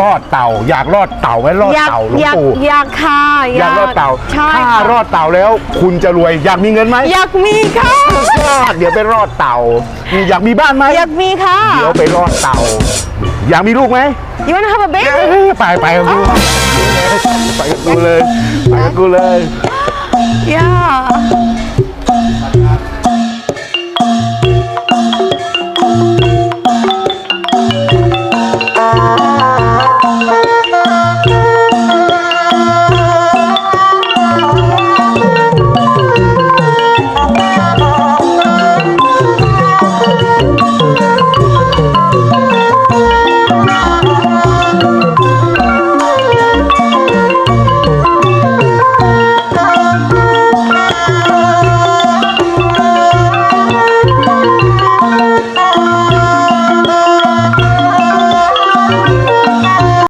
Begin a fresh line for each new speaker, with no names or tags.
รอดเต่า อยากรอดเต่าไหมรอด
อยาก
เต่าหลวง
อยาก
ปู่
อยากค่ะ
อยากรอดเต่า
ใช่
ถ้า
ค่ะ
รอดเต่าแล้ว คุณจะรวยอยากมีเงินไหม
อยากมีค่ะ
รอดเดี๋ยวไปรอดเต่า อยากมีบ้านไหม
อยากมีค่ะ
เดี๋ยวไปรอดเต่า อยากมีลูกไหม
You wanna have a baby
เอ้ยไปไปกับกูไปกับกูเลยไปกับกูเลย
Yeah Música